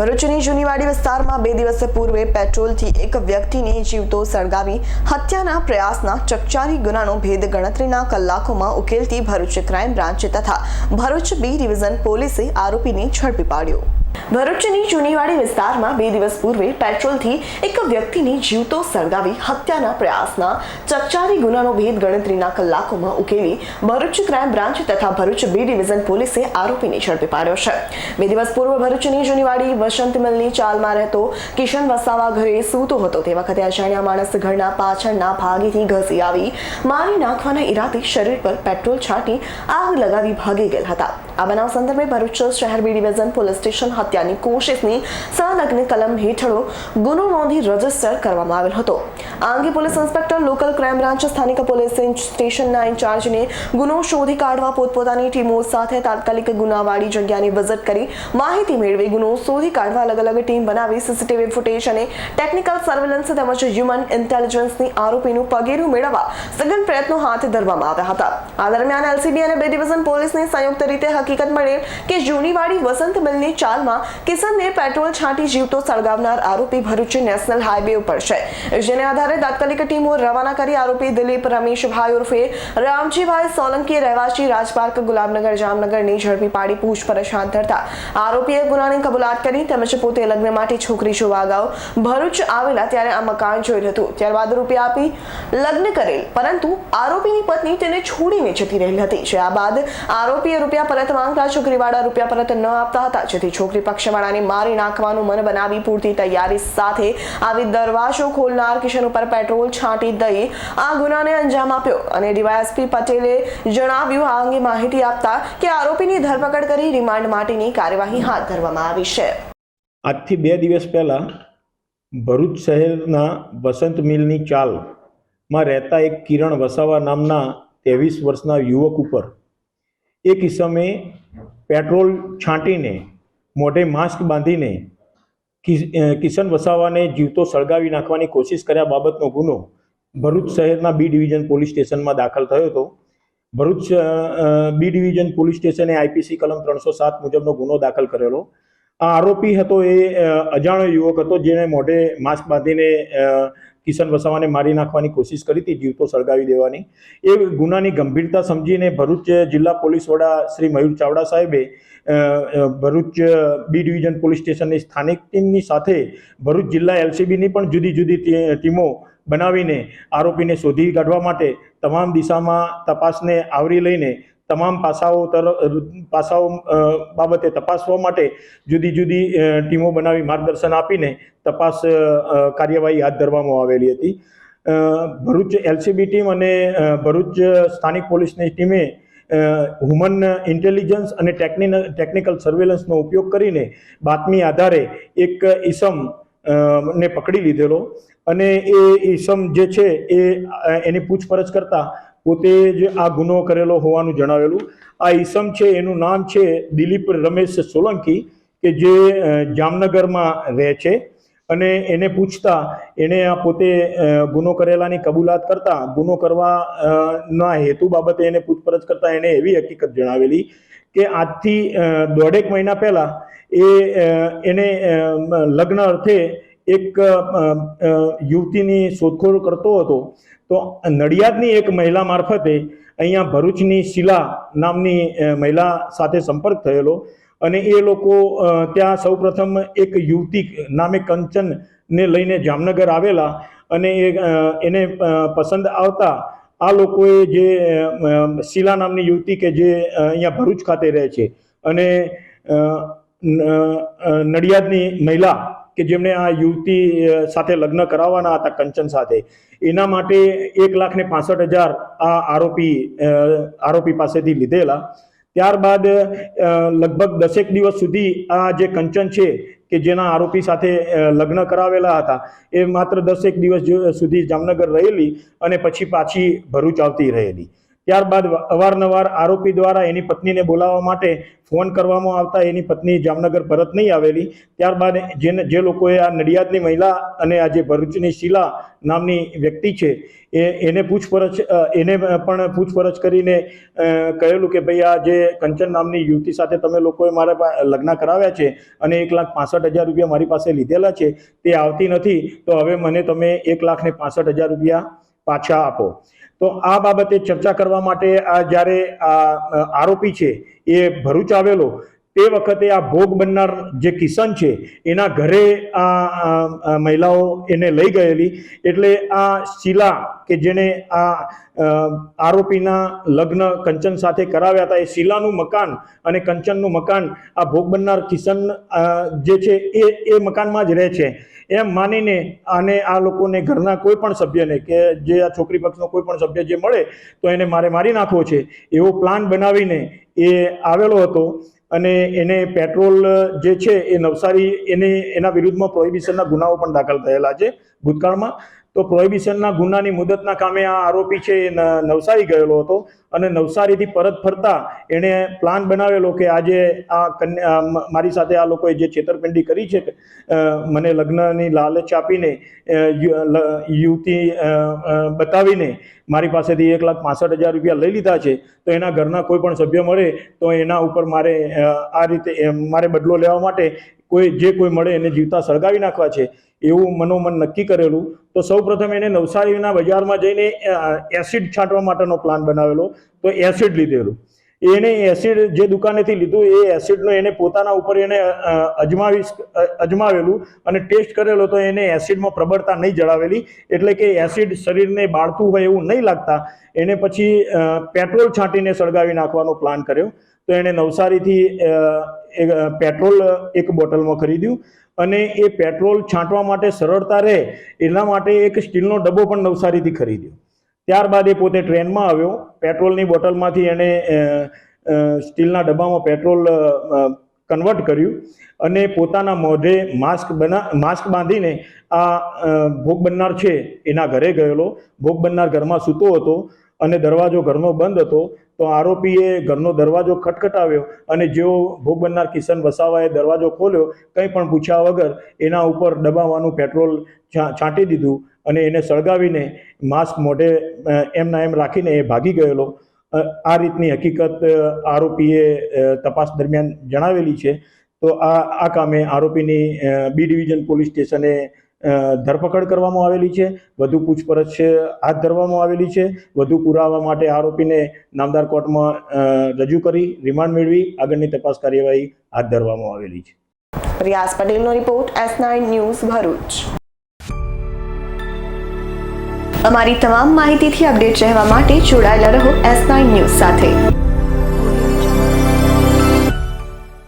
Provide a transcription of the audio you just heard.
ભરૂચની જૂનીવાડી વિસ્તારમાં બે દિવસ પૂર્વે પેટ્રોલથી એક વ્યક્તિને જીવતો સળગાવી હત્યાના પ્રયાસના ચકચારી ગુનાનો ભેદ ગણતરીના કલાકોમાં ઉકેલતી ભરૂચ ક્રાઇમ બ્રાન્ચ તથા ભરૂચ બી ડિવિઝન પોલીસે આરોપીને ઝડપી પાડ્યો. ભરૂચની જૂનીવાડી વિસ્તારમાં બે દિવસ પૂર્વે પેટ્રોલથી એક વ્યક્તિની જીવતો સળગાવી હત્યાના પ્રયાસના ચકચારી ગુનાનો ભેદ ગણતરીના કલાકોમાં ઉકેલી ભરૂચ ક્રાઇમ બ્રાન્ચ તથા ભરૂચ બી ડિવિઝન પોલીસે આરોપીને ઝડપી પાડ્યો છે. બે દિવસ પૂર્વ ભરૂચની જૂનીવાડી વસંત મિલની ચાલમાં રહેતો કિશન વસાવા ઘરે સૂતો હતો. તે વખતે અજાણ્યા માણસ ઘરના પાછળના ભાગેથી ઘસી આવી, મારી નાખવાના ઈરાદે શરીર પર પેટ્રોલ છાંટી આગ લગાવી ભાગી ગયેલ હતા. આ બનાવ સંદર્ભે ભરૂચ શહેર બી ડિવિઝન પોલીસ સ્ટેશન હત્યાની કોશિશની સંલગ્ન કલમ હેઠળ ગુનો નોંધી રજિસ્ટર કરવામાં આવેલ હતો. આ અંગે police inspector local crime branch સ્થાનિક પોલીસ સ્ટેશનના ઇન્ચાર્જને ગુનો શોધી કાઢવા પોતપોતાની ટીમો સાથે તાત્કાલિક ગુનાવાળી જગ્યાની વિઝિટ કરી માહિતી મેળવી ગુનો શોધી કાઢવા અલગ અલગ ટીમ બનાવી સીસીટીવી ફૂટેજ અને ટેકનિકલ સર્વેલન્સ તેમજ હ્યુમન ઇન્ટેલિજન્સની આરોપીનું પગેરું મેળવવા સઘન પ્રયત્નો હાથ ધરવામાં આવ્યા હતા. આ દરમિયાન એલસીબી અને બે ડિવિઝન પોલીસની સંયુક્ત રીતે હકીકત મળેલ કે જૂનીવાડી વસંત મિલની ચાલમાં કિશનને પેટ્રોલ છાંટી જીવતો સળગાવનાર આરોપી ભરૂચ નેશનલ હાઈવે ઉપર છે. જેને આધારે તાત્કાલિક ટીમો રવાના કરી આરોપી દિલીપ રમેશભાઈ ઉર્ફે રામજીભાઈ સોલંકી રહેવાસી રાજપાર્ક ગુલાબનગર જામનગરની ઝડપી પાડી પૂછપરછ હાથ ધરતા આરોપીએ ગુનાની કબૂલાત કરી તેમજ પોતે લગ્ન માટે છોકરી જોવા અગાઉ ભરૂચ આવેલા ત્યારે આ મકાન જોયું હતું. ત્યારબાદ રૂપિયા આપી લગ્ન કરેલ, પરંતુ આરોપીની પત્ની તેને છોડીને જતી રહેલી હતી. જે આ બાદ આરોપીએ રૂપિયા પરત માંગતા છોકરીવાળા રૂપિયા પરત ન આપતા હતા, જેથી છોકરી પક્ષવાળાને મારી નાખવાનું મન બનાવી પૂરતી તૈયારી સાથે આવી દરવાજો ખોલનાર કિશન ઉપર પેટ્રોલ છાંટી દઈ આ ગુનાને અંજામ આપ્યો અને ડીવાયએસપી પટેલે જણાવ્યું આ અંગે માહિતી આપતા કે આરોપીની ધરપકડ કરી રિમાન્ડ માટેની કાર્યવાહી હાથ ધરવામાં આવી છે. આજથી બે દિવસ પહેલાં ભરૂચ શહેરના વસંત મિલની ચાલમાં રહેતા એક કિરણ વસાવા નામના ત્રેવીસ વર્ષના યુવક ઉપર એક ઇસમે પેટ્રોલ છાંટીને મોઢે માસ્ક બાંધીને કિશન વસાવાને જીવતો સળગાવી નાખવાની કોશિશ કર્યા બાબતનો ગુનો ભરૂચ શહેરના બી ડિવિઝન પોલીસ સ્ટેશનમાં દાખલ થયો હતો. ભરૂચ બી ડિવિઝન પોલીસ સ્ટેશને આઈપીસી કલમ ત્રણસો સાત મુજબનો ગુનો દાખલ કરેલો. આ આરોપી હતો એ અજાણ્યો યુવક હતો જેણે મોઢે માસ્ક બાંધીને કિશન વસાવાને મારી નાખવાની કોશિશ કરી હતી જીવતો સળગાવી દેવાની. એ ગુનાની ગંભીરતા સમજીને ભરૂચ જિલ્લા પોલીસ વડા શ્રી મયુર ચાવડા સાહેબે ભરૂચ બી ડિવિઝન પોલીસ સ્ટેશનની સ્થાનિક ટીમની સાથે ભરૂચ જિલ્લા એલસીબીની પણ જુદી જુદી ટીમો બનાવીને આરોપીને શોધી કાઢવા માટે તમામ દિશામાં તપાસને આવરી લઈને તમામ પાસાઓ તરફ પાસાઓ બાબતે તપાસવા માટે જુદી જુદી ટીમો બનાવી માર્ગદર્શન આપીને તપાસ કાર્યવાહી હાથ ધરવામાં આવેલી હતી. ભરૂચ એલસીબી ટીમ અને ભરૂચ સ્થાનિક પોલીસની ટીમે હ્યુમન ઇન્ટેલિજન્સ અને ટેકનિકલ સર્વેલન્સનો ઉપયોગ કરીને બાતમી આધારે એક ઈસમ ને પકડી લીધેલો. અને એ ઈસમ જે છે એ એની પૂછપરછ કરતા પોતે જ આ ગુનો કરેલો હોવાનું જણાવેલું. આ ઈસમ છે, એનું નામ છે દિલીપ રમેશ સોલંકી, કે જે જામનગરમાં રહે છે. અને એને પૂછતા, એણે આ પોતે ગુનો કરેલાની કબૂલાત કરતા, ગુનો કરવા ના હેતુ બાબતે એને પૂછપરછ કરતા એણે એવી હકીકત જણાવેલી કે આજથી દોઢેક મહિના પહેલાં એ એને લગ્ન અર્થે એક યુવતીની શોધખોળ કરતો હતો, તો નડિયાદની એક મહિલા મારફતે અહીંયા ભરૂચની શિલા નામની મહિલા સાથે સંપર્ક થયેલો અને એ લોકો ત્યાં સૌપ્રથમ એક યુવતી નામે કંચનને લઈને જામનગર આવેલા અને એને પસંદ આવતા આ લોકોએ જે શીલા નામની યુવતી કે જે અહીંયા ભરૂચ ખાતે રહે છે અને નડિયાદની મહિલા કે જેમણે આ યુવતી સાથે લગ્ન કરાવવાના હતા કંચન સાથે. એના માટે એક લાખ ને પાસઠ હજાર આ આરોપી આરોપી પાસેથી લીધેલા. ત્યારબાદ લગભગ દસેક દિવસ સુધી આ જે કંચન છે કે જેના આરોપી સાથે લગ્ન કરાવેલા હતા, એ માત્ર દસેક દિવસ સુધી જામનગર રહેલી અને પછી પાછી ભરૂચ આવતી રહેલી. ત્યારબાદ અવારનવાર આરોપી દ્વારા એની પત્નીને બોલાવવા માટે ફોન કરવામાં આવતા એની પત્ની જામનગર પરત નહીં આવેલી. ત્યારબાદ જેને જે લોકોએ આ નડિયાદની મહિલા અને આ જે ભરૂચની શીલા નામની વ્યક્તિ છે, એ, એને પૂછપરછ એને પણ પૂછપરછ કરીને કહેલું કે ભાઈ આ જે કંચન નામની યુવતી સાથે તમે લોકોએ મારા લગ્ન કરાવ્યા છે અને એક લાખ પાસઠ હજાર રૂપિયા મારી પાસે લીધેલા છે, તે આવતી નથી, તો હવે મને તમે એક લાખ ને પાસઠ હજાર રૂપિયા પાછા આપો. તો આ બાબતે ચર્ચા કરવા માટે આ જ્યારે આરોપી છે એ ભરૂચ આવેલો તે વખતે આ ભોગ બનનાર જે કિશન છે, એના ઘરે આ મહિલાઓ એને લઈ ગયેલી. એટલે આ શીલા કે જેને આ આરોપીના લગ્ન કંચન સાથે કરાવ્યા હતા, એ શીલાનું મકાન અને કંચનનું મકાન આ ભોગ બનનાર કિશન જે છે, એ એ મકાનમાં જ રહે છે. એમ માનીને અને આ લોકોને ઘરના કોઈ પણ સભ્યને કે જે આ છોકરી પક્ષનો કોઈ પણ સભ્ય જે મળે, તો એને મારે મારી નાખવો છે. એવો પ્લાન બનાવીને એ આવેલો હતો. અને એને પેટ્રોલ, જે છે એ નવસારી, એને, એના વિરુદ્ધમાં પ્રોહિબિશનના ગુનાઓ પણ દાખલ થયેલા છે ભૂતકાળમાં. તો પ્રોહિબિશનના ગુનાની મુદતના કામે આ આરોપી છે એ નવસારી ગયેલો હતો અને નવસારીથી પરત ફરતા એણે પ્લાન બનાવેલો કે આજે આ કન્યા મારી સાથે આ લોકોએ જે છેતરપિંડી કરી છે મને લગ્નની લાલચ આપીને યુવતી બતાવીને મારી પાસેથી એક લાખ પાસઠ હજાર રૂપિયા લઈ લીધા છે, તો એના ઘરના કોઈ પણ સભ્ય મળે તો એના ઉપર મારે આ રીતે મારે બદલો લેવા માટે કોઈ, જે કોઈ મળે એને જીવતા સળગાવી નાખવા છે, એવું મનોમન નક્કી કરેલું, તો સૌપ્રથમ એને નવસારીના બજારમાં જઈને એસિડ છાંટવા માટેનો પ્લાન બનાવેલો, તો એસિડ લીધેલું. એને એસિડ જે દુકાનેથી લીધું, એ એસિડનો એને પોતાના ઉપર એને અજમાવી અજમાવેલું અને ટેસ્ટ કરેલો, તો એને એસિડમાં પ્રબળતા નહીં જણાવેલી એટલે કે એસિડ શરીરને બાળતું હોય એવું નહીં લાગતા, એને પછી પેટ્રોલ છાંટીને સળગાવી નાખવાનો પ્લાન કર્યો, તો એણે નવસારીથી પેટ્રોલ એક બોટલમાં ખરીદ્યું અને એ પેટ્રોલ છાંટવા માટે સરળતા રહે એના માટે એક સ્ટીલનો ડબ્બો પણ નવસારીથી ખરીદ્યો. ત્યારબાદ એ પોતે ટ્રેનમાં આવ્યો. પેટ્રોલની બોટલમાંથી એણે સ્ટીલના ડબ્બામાં પેટ્રોલ કન્વર્ટ કર્યું અને પોતાના મોઢે માસ્ક બના, માસ્ક બાંધીને આ ભોગ બનનાર છે એના ઘરે ગયેલો. ભોગ બનનાર ઘરમાં સૂતો હતો. અને દરવાજો ઘરનો બંધ હતો, તો આરોપીએ ઘરનો દરવાજો ખટખટાવ્યો અને જેઓ ભોગ બનનાર કિશન વસાવાએ દરવાજો ખોલ્યો, કંઈ પણ પૂછ્યા વગર એના ઉપર દબાવવાનું પેટ્રોલ છાંટી દીધું અને એને સળગાવીને માસ્ક મોઢે એમના એમ રાખીને એ ભાગી ગયેલો. આ રીતની હકીકત આરોપીએ તપાસ દરમિયાન જણાવેલી છે. તો આ આ કામે આરોપીની બી ડિવિઝન પોલીસ સ્ટેશને ધરપકડ કરવામાં આવેલી છે, વધુ પૂછપરછ હાથ ધરવામાં આવેલી છે, વધુ પુરાવા માટે આરોપીને નામદાર કોર્ટમાં રજૂ કરી, રિમાન્ડ મેળવી, આગળની તપાસ કાર્યવાહી હાથ ધરવામાં આવેલી છે. રિયાઝ પટેલનો report, S nine news Bharuch. અમારી તમામ માહિતીથી અપડેટ રહેવા માટે જોડાયેલા રહો એસ નાઇન ન્યૂઝ સાથે.